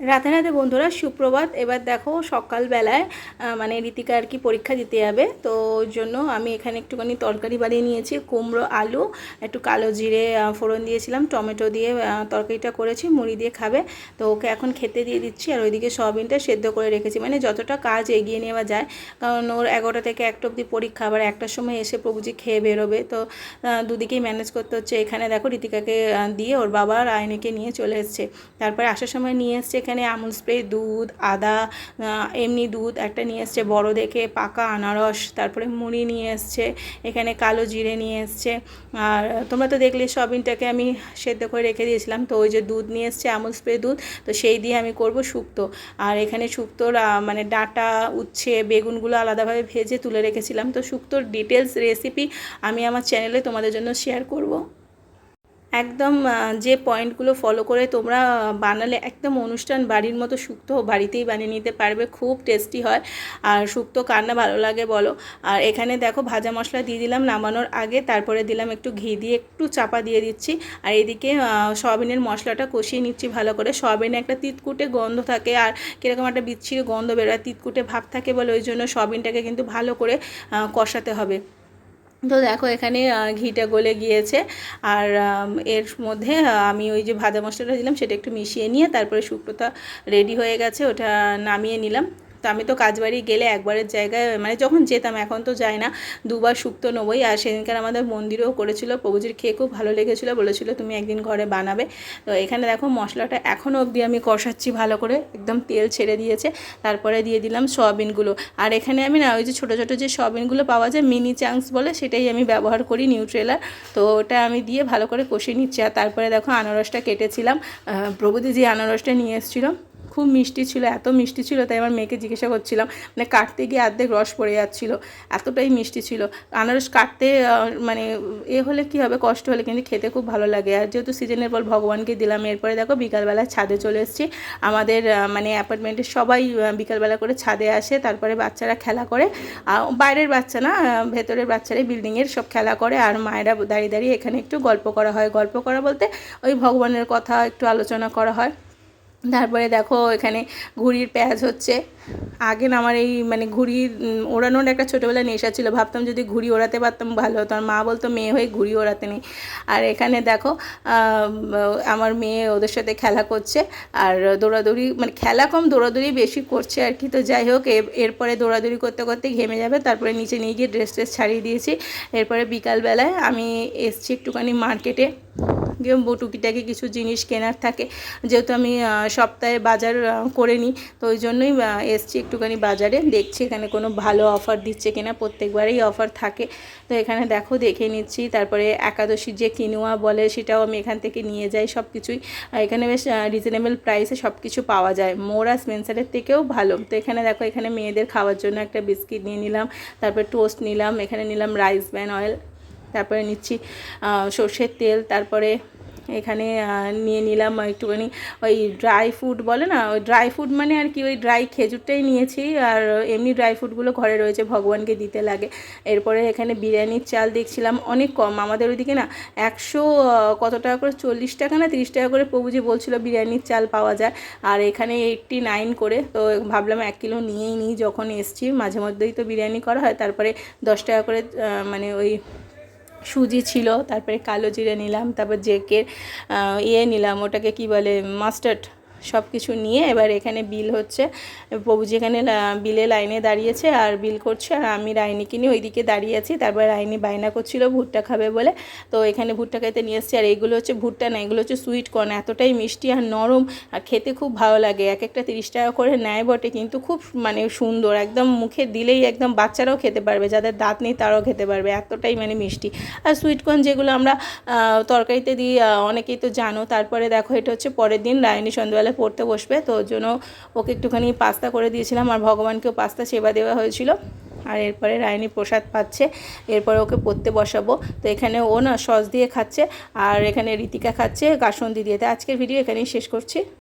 রাতে রাতে বন্ধুরা সুপ্রভাত। এবার দেখো সকালবেলায় মানে রীতিকা আর কি পরীক্ষা দিতে যাবে। তো ওর জন্য আমি এখানে একটুখানি তরকারি বানিয়ে নিয়েছি কুমড়ো আলু একটু কালো জিরে ফোড়ন দিয়েছিলাম টমেটো দিয়ে তরকারিটা করেছি মুড়ি দিয়ে খাবে। তো ওকে এখন খেতে দিয়ে দিচ্ছি আর ওইদিকে সয়াবিনটা সেদ্ধ করে রেখেছি। মানে যতটা কাজ এগিয়ে নেওয়া যায় কারণ ওর এগারোটা থেকে একটা অবধি পরীক্ষা আবার একটার সময় এসে প্রভুজি খেয়ে বেরোবে। তো দুদিকেই ম্যানেজ করতে হচ্ছে। এখানে দেখো রীতিকাকে আহ, দিয়ে ওর বাবা আর আইনিকে নিয়ে চলে এসছে। তারপরে আসার সময় নিয়ে এসছে এখানে আমুল স্প্রে, দুধ, আদা এমনি দুধ, একটা নিয়ে এসছে বড় দেখে, পাকা আনারস, তারপরে মুড়ি নিয়ে এসছে, এখানে কালো জিরে নিয়ে এসছে। আর তোমরা তো দেখলে সবিনটাকে আমি সেদ্ধ করে রেখে দিয়েছিলাম। তো ওই যে দুধ নিয়ে এসছে, আমুল স্প্রে দুধ, তো সেই দিয়ে আমি করব শুক্তো। আর এখানে শুক্তোর মানে ডাটা, উচ্ছে, বেগুনগুলো আলাদাভাবে ভেজে তুলে রেখেছিলাম। তো শুক্তোর ডিটেলস রেসিপি আমি আমার চ্যানেলে তোমাদের জন্য শেয়ার করব। একদম যে পয়েন্টগুলো ফলো করে তোমরা বানালে একদম অনুষ্ঠান বাড়ির মতো শুক্তো বাড়িতেই বানিয়ে নিতে পারবে, খুব টেস্টি হয়। আর শুক্তো কার না ভালো লাগে বলো? আর এখানে দেখো ভাজা মশলা দিয়ে দিলাম নামানোর আগে, তারপরে দিলাম একটু ঘি দিয়ে একটু চাপা দিয়ে দিচ্ছি। আর এদিকে সয়াবিনের মশলাটা কষিয়ে নিচ্ছি ভালো করে। সয়াবিনে একটা তিতকুটে গন্ধ থাকে আর কীরকম একটা বিচ্ছিরি গন্ধ বেরোয়, তিতকুটে ভাব থাকে বলে, ওই জন্য সয়াবিনটাকে কিন্তু ভালো করে কষাতে হবে। তো দেখো এখানে ঘিটা গলে গিয়েছে। আর এর মধ্যে আমি ওই যে ভাজা মশলাটা দিলাম, সেটা একটু মিশিয়ে নিয়ে তারপরে শুক্তোটা রেডি হয়ে গেছে, ওটা নামিয়ে নিলাম। তো আমি তো কাজবাড়ি গেলে একবারের জায়গায় মানে যখন যেতাম, এখন তো যাই না। দুবার শুক্তো নেবই, আর সেদিনকার আমাদের মন্দিরেও করেছিল প্রভুজির, খেয়ে খুব ভালো লেগেছিলো। বলেছিল, তুমি একদিন ঘরে বানাবে। তো এখানে দেখো, মশলাটা এখনও অবধি আমি কষাচ্ছি ভালো করে। একদম তেল ছেড়ে দিয়েছে। তারপরে দিয়ে দিলাম সয়াবিনগুলো। আর এখানে আমি না, ওই যে ছোটো ছোটো যে সয়াবিনগুলো পাওয়া যায়, মিনি চাংস বলে, সেটাই আমি ব্যবহার করি নিউট্রেলার। তো ওটা আমি দিয়ে ভালো করে কষিয়ে নিচ্ছি। আর তারপরে দেখো, আনারসটা কেটেছিলাম। প্রভুদি যে আনারসটা নিয়ে এসেছিল খুব মিষ্টি ছিল, এত মিষ্টি ছিল তাই আমার মেয়েকে জিজ্ঞাসা করছিলাম মানে কাটতে গিয়ে অর্ধেক রস পড়ে যাচ্ছিল, এতটাই মিষ্টি ছিল। আনারস কাটতে মানে এ হলে কি হবে, কষ্ট হলে কিন্তু খেতে খুব ভালো লাগে। আর যেহেতু সিজনের পর ভগবানকে দিলাম, এরপরে দেখো বিকালবেলা ছাদে চলে এসেছি। আমাদের মানে অ্যাপার্টমেন্টের সবাই বিকালবেলা করে ছাদে আসে, তারপরে বাচ্চারা খেলা করে। বাইরের বাচ্চা না ভেতরের বাচ্চারাই বিল্ডিংয়ের সব খেলা করে, আর মায়েরা দাঁড়িয়ে দাঁড়িয়ে এখানে একটু গল্প করা হয়। গল্প করা বলতে ওই ভগবানের কথা একটু আলোচনা করা হয়। তারপরে দেখো এখানে ঘুড়ির প্যাচ হচ্ছে। আগে আমার এই মানে ঘুড়ি ওড়ানোর একটা ছোটোবেলায় নেশা ছিল। ভাবতাম যদি ঘুড়ি ওড়াতে পারতাম ভালো হতো। আর মা বলতো, মেয়ে হয়ে ঘুড়ি ওড়াতে নেই। আর এখানে দেখো আমার মেয়ে ওদের সাথে খেলা করছে। আর দৌড়াদৌড়ি মানে খেলা কম, দৌড়াদৌড়ি বেশি করছে আর কি। তো যাই হোক এরপরে দৌড়াদৌড়ি করতে করতে ঘেমে যাবে। তারপরে নিচে নিয়ে গিয়ে ড্রেস ট্রেস ছাড়িয়ে দিয়েছি। এরপরে বিকালবেলায় আমি এসছি একটুখানি মার্কেটে টুকিটাকি কিছু জিনিস কেনার থাকে। যেহেতু আমি সপ্তাহে বাজার করে নিই, তো ওই জন্যই এসছি একটুখানি বাজারে। দেখছি এখানে কোনো ভালো অফার দিচ্ছে কিনা, প্রত্যেকবারেই অফার থাকে। তো এখানে দেখো, দেখে নিচ্ছি। তারপরে একাদশী যে কিনুয়া বলে, সেটাও আমি এখান থেকে নিয়ে যাই সব কিছুই এখানে বেশ রিজনেবল প্রাইসে সব কিছু পাওয়া যায়। মোরা স্পেন্সারের থেকেও ভালো। তো এখানে দেখো, এখানে মেয়েদের খাওয়ার জন্য একটা বিস্কিট নিয়ে নিলাম, তারপরে টোস্ট নিলাম, এখানে নিলাম রাইস ব্যান অয়েল তারপরে নিচ্ছি সর্ষের তেল, তারপরে এখানে নিয়ে নিলাম একটুখানি ওই ড্রাই ফ্রুট বলে না, ওই ড্রাই ফ্রুট মানে আর কি ওই ড্রাই খেজুরটাই নিয়েছি। আর এমনি ড্রাই ফ্রুটগুলো ঘরে রয়েছে, ভগবানকে দিতে লাগে। এরপরে এখানে বিরিয়ানির চাল দেখছিলাম, অনেক কম। আমাদের ওইদিকে না একশো কত টাকা করে, চল্লিশ টাকা না তিরিশ টাকা করে প্রভুজি বলছিল বিরিয়ানির চাল পাওয়া যায়। আর এখানে এইটটি নাইন করে, তো ভাবলাম এক কিলো নিয়েই নিই। যখন এসছি, মাঝে মধ্যেই তো বিরিয়ানি করা হয়, তারপরে দশ টাকা করে মানে ওই সুজি ছিল তারপরে কালো জিরে নিলাম তারপর জেকের ইয়ে নিলাম ওটাকে কি বলে মাস্টার্ড সব কিছু নিয়ে এবার এখানে বিল হচ্ছে। প্রভুজি এখানে বিলে লাইনে দাঁড়িয়েছে আর বিল করছে আর আমি রাইনিকে নিয়ে ওইদিকে দাঁড়িয়ে আছি। তারপর রাইনি বায়না করছিল ভুট্টা খাবে বলে। তো এখানে ভুট্টা খাইতে নিয়ে এসছি আর এইগুলো হচ্ছে ভুট্টা না, এগুলো হচ্ছে সুইট কর্ন। এতটাই মিষ্টি আর নরম আর খেতে খুব ভালো লাগে। এক একটা তিরিশ টাকা করে নেয় বটে, কিন্তু খুব মানে সুন্দর। একদম মুখে দিলেই একদম বাচ্চারাও খেতে পারবে, যাদের দাঁত নেই তারাও খেতে পারবে। এতটাই মানে মিষ্টি। আর সুইট কর্ন যেগুলো আমরা তরকারিতে দিই অনেকেই তো জানো। তারপরে দেখো এটা হচ্ছে পরের দিন। রায়নি সন্ধ্যাবেলায় পড়তে বসবে, তো ওর জন্য ওকে একটুখানি পাস্তা করে দিয়েছিলাম আর ভগবানকেও পাস্তা সেবা দেওয়া হয়েছিল। আর এরপরে রায়নি প্রসাদ পাচ্ছে, এরপরে ওকে পড়তে বসাবো। তো এখানে ও না সস দিয়ে খাচ্ছে আর এখানে রীতিকা খাচ্ছে কাসন্দি দিয়ে। তো আজকের ভিডিও এখানেই শেষ করছি।